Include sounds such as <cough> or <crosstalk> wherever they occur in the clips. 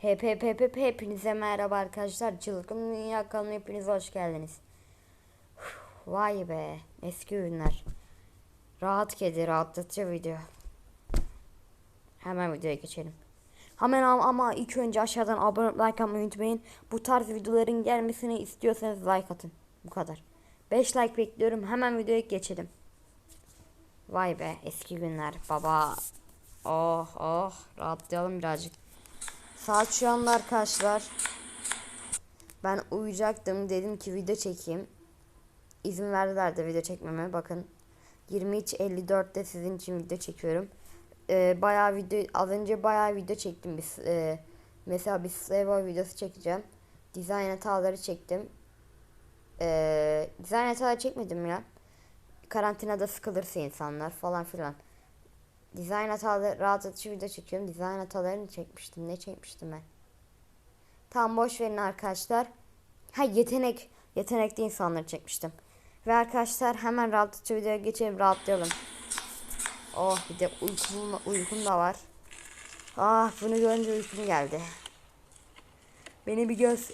Hep hep hep hep hepinize merhaba arkadaşlar. Çılgın Dünya kanalına hepiniz hoş geldiniz. Vay be eski günler. Rahat kedi rahatlatıcı video. Hemen videoya geçelim. Hemen ama, ama ilk önce aşağıdan abone olup like atmayı unutmayın. Bu tarz videoların gelmesini istiyorsanız like atın. Bu kadar. 5 like bekliyorum. Hemen videoya geçelim. Vay be eski günler baba. Oh oh rahatlayalım birazcık. Saat şu anda arkadaşlar. Ben uyuyacaktım. Dedim ki video çekeyim. İzin verdiler de video çekmeme. Bakın 23.54'te sizin için video çekiyorum. Ee, bayağı video az önce bayağı video çektim biz. Ee, mesela bir Slavo videosu çekeceğim. Design hataları çektim. Ee, design hataları çekmedim ya. Karantinada sıkılırsa insanlar falan filan. Dizayn hataları rahatlatıcı video çekiyorum. Dizayn hatalarını çekmiştim. Ne çekmiştim ben? Tamam boş verin arkadaşlar. Ha yetenek. Yetenekli insanları çekmiştim. Ve arkadaşlar hemen rahatlatıcı videoya geçelim. Rahatlayalım. Oh bir de uykum, uykum da var. Ah bunu görünce uykum geldi. Beni bir göz...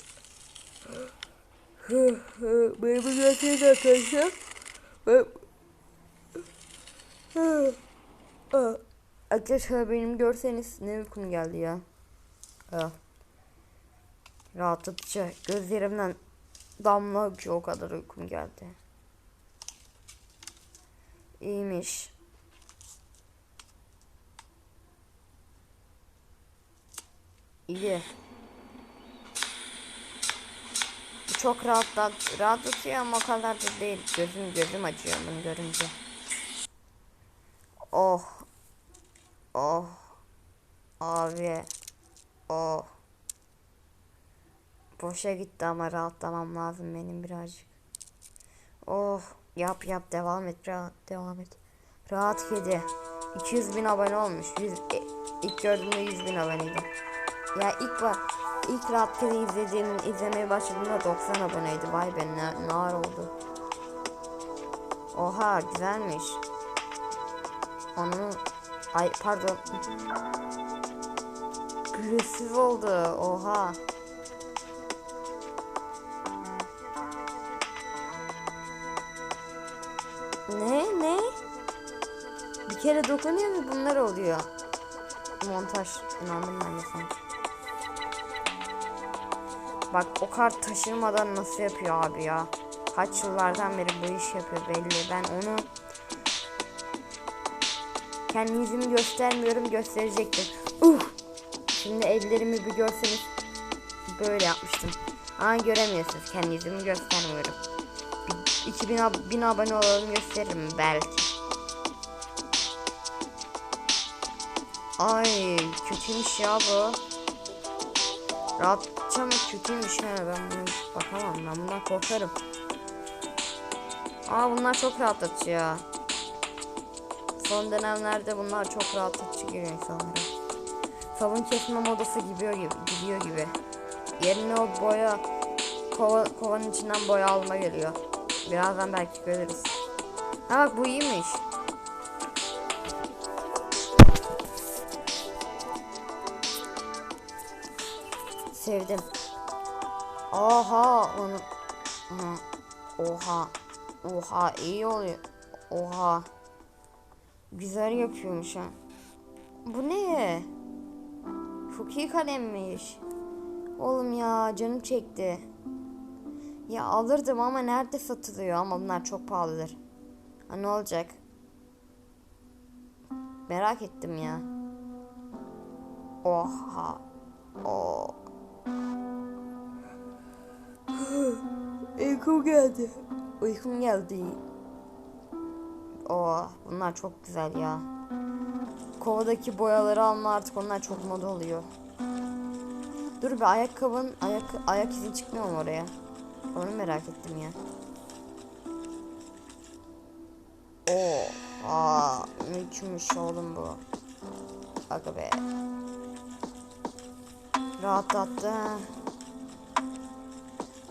Beni bir görseniz arkadaşlar. Aa, Arkadaşlar benim görseniz ne uykum geldi ya. Aa. Rahatlatıcı. Gözlerimden damla ki o kadar uykum geldi. İyiymiş. İyi. Çok rahatlat, rahatlatıyor ama o kadar da değil. Gözüm gözüm acıyor bunu görünce. Oh. Oh. Abi. Oh. Boşa gitti ama rahatlamam lazım benim birazcık. Oh. Yap yap devam et rahat devam et. Rahat kedi. 200 bin abone olmuş. 100, e, gördüğümde 100 bin aboneydi. Ya ilk var. ilk rahat kedi izlediğim izlemeye başladığımda 90 aboneydi. Vay be ne, ağır oldu. Oha güzelmiş. Onu ay pardon. Agresif oldu. Oha. Ne ne? Bir kere dokunuyor mu bunlar oluyor. Montaj. İnandım ben de sanki. Bak o kart taşırmadan nasıl yapıyor abi ya. Kaç yıllardan beri bu iş yapıyor belli. Ben onu kendi yüzümü göstermiyorum gösterecektim. Uh! Şimdi ellerimi bir görseniz böyle yapmıştım. Ama göremiyorsunuz kendi yüzümü göstermiyorum. Bir 2000 ab 1000 abone olalım gösteririm belki. Ay kötüymüş ya bu. Rahatça mı kötüymüş ha ben bunu bakamam ben bundan korkarım. Aa bunlar çok rahatlatıcı ya. Son dönemlerde bunlar çok rahatlatıcı geliyor insanlara. Sabun kesme modası gidiyor gibi, gidiyor gibi. Yerine o boya kova, kovanın içinden boya alma geliyor. Birazdan belki görürüz. Ha bak bu iyiymiş. Sevdim. Oha onu. Aha. Oha. Oha iyi oluyor. Oha. Güzel yapıyormuş ha. Bu ne? İyi kalemmiş. Oğlum ya canım çekti. Ya alırdım ama nerede satılıyor ama bunlar çok pahalıdır. Ha ne olacak? Merak ettim ya. Oha. Oh. <gasps> Uykum geldi. Uykum geldi. Oh, bunlar çok güzel ya. Kovadaki boyaları alma artık onlar çok moda oluyor. Dur bir ayakkabın ayak ayak izin çıkmıyor mu oraya? Onu merak ettim ya. Oo, aa, mülkümüş oğlum bu. Aga be. Rahatlattı. ha.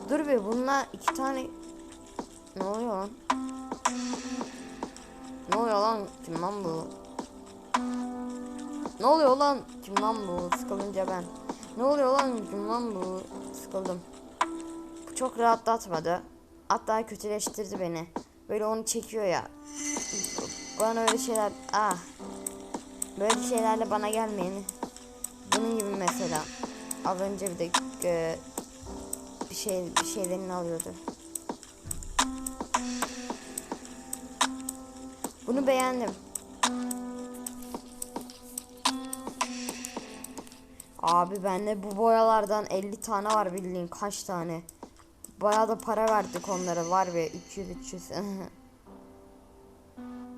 Dur bir bunlar iki tane ne oluyor lan? Lan? Kim lan bu? Ne oluyor lan? Kim lan bu? Sıkılınca ben. Ne oluyor lan lan bu? Sıkıldım. Bu çok rahatlatmadı. Hatta kötüleştirdi beni. Böyle onu çekiyor ya. Bana öyle şeyler... Ah. Böyle şeylerle bana gelmeyin. Bunun gibi mesela. Az önce bir de e, bir şey bir şeylerini alıyordu. Bunu beğendim. Abi bende bu boyalardan 50 tane var bildiğin kaç tane. Bayağı da para verdik onlara var ve 200 300.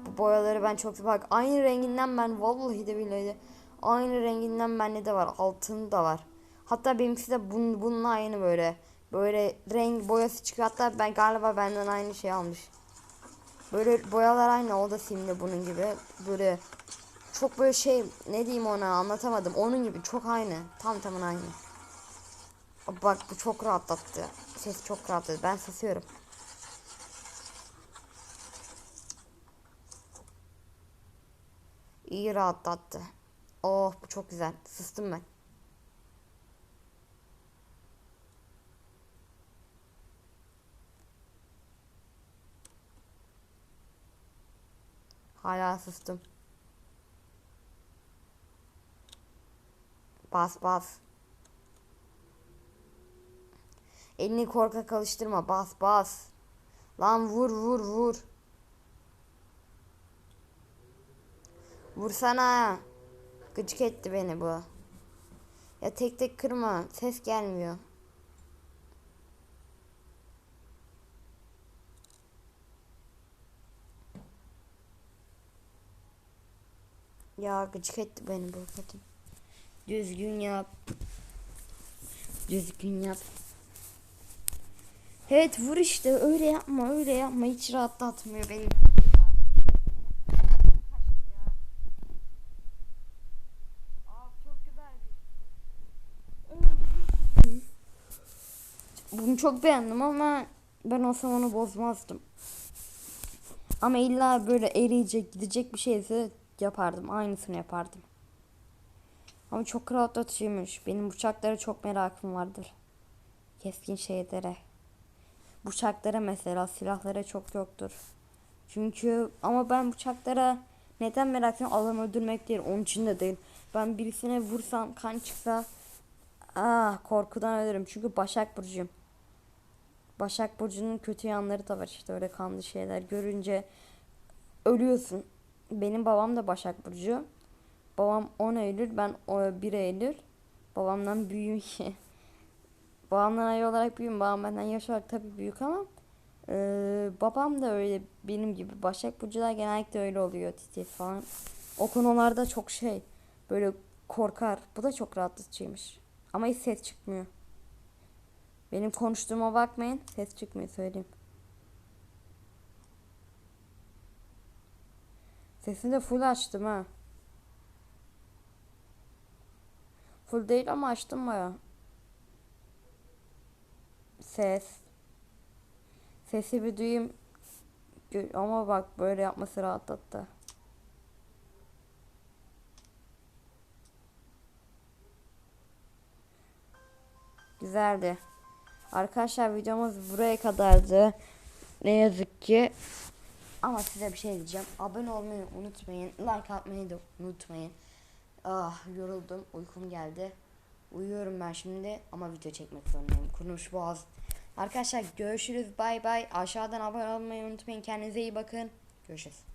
bu boyaları ben çok bak aynı renginden ben vallahi de billahi aynı renginden bende de var. Altın da var. Hatta benimkisi de bun, bununla aynı böyle. Böyle renk boyası çıkıyor. Hatta ben galiba benden aynı şey almış. Böyle boyalar aynı. O da simli bunun gibi. Böyle çok böyle şey ne diyeyim ona anlatamadım. Onun gibi çok aynı. Tam tamın aynı. Bak bu çok rahatlattı. Ses çok rahatladı. Ben susuyorum. İyi rahatlattı. Oh bu çok güzel. Sustum ben. Hala sustum. Bas bas. Elini korkak alıştırma. Bas bas. Lan vur vur vur. Vursana. Gıcık etti beni bu. Ya tek tek kırma. Ses gelmiyor. Ya gıcık etti beni bu kadın. Düzgün yap. Düzgün yap. Evet vur işte öyle yapma öyle yapma hiç rahatlatmıyor beni. Bunu çok beğendim ama ben olsam onu bozmazdım. Ama illa böyle eriyecek gidecek bir şeyse yapardım. Aynısını yapardım. Ama çok rahatlatıcıymış. Benim bıçaklara çok merakım vardır. Keskin şeylere. Bıçaklara mesela silahlara çok yoktur. Çünkü ama ben bıçaklara neden meraklıyım? Adam öldürmek değil. Onun için de değil. Ben birisine vursam kan çıksa ah korkudan ölürüm. Çünkü Başak Burcu'yum. Başak Burcu'nun kötü yanları da var işte öyle kanlı şeyler görünce ölüyorsun. Benim babam da Başak Burcu. Babam 10 Eylül, ben 1 Eylül. Babamdan büyüğüm ki. <laughs> Babamdan ay olarak büyüğüm. Babam benden yaş olarak tabii büyük ama e, babam da öyle benim gibi. Başak Burcular genellikle öyle oluyor titiz falan. O konularda çok şey böyle korkar. Bu da çok rahatlatıcıymış. Ama hiç ses çıkmıyor. Benim konuştuğuma bakmayın. Ses çıkmıyor söyleyeyim. Sesini de full açtım ha. Full değil ama açtım baya. Ses. Sesi bir duyayım. Ama bak böyle yapması rahatlattı. Güzeldi. Arkadaşlar videomuz buraya kadardı. Ne yazık ki. Ama size bir şey diyeceğim. Abone olmayı unutmayın. Like atmayı da unutmayın. Ah yoruldum. Uykum geldi. Uyuyorum ben şimdi ama video çekmek zorundayım. Kurmuş boğaz. Arkadaşlar görüşürüz. Bay bay. Aşağıdan abone olmayı unutmayın. Kendinize iyi bakın. Görüşürüz.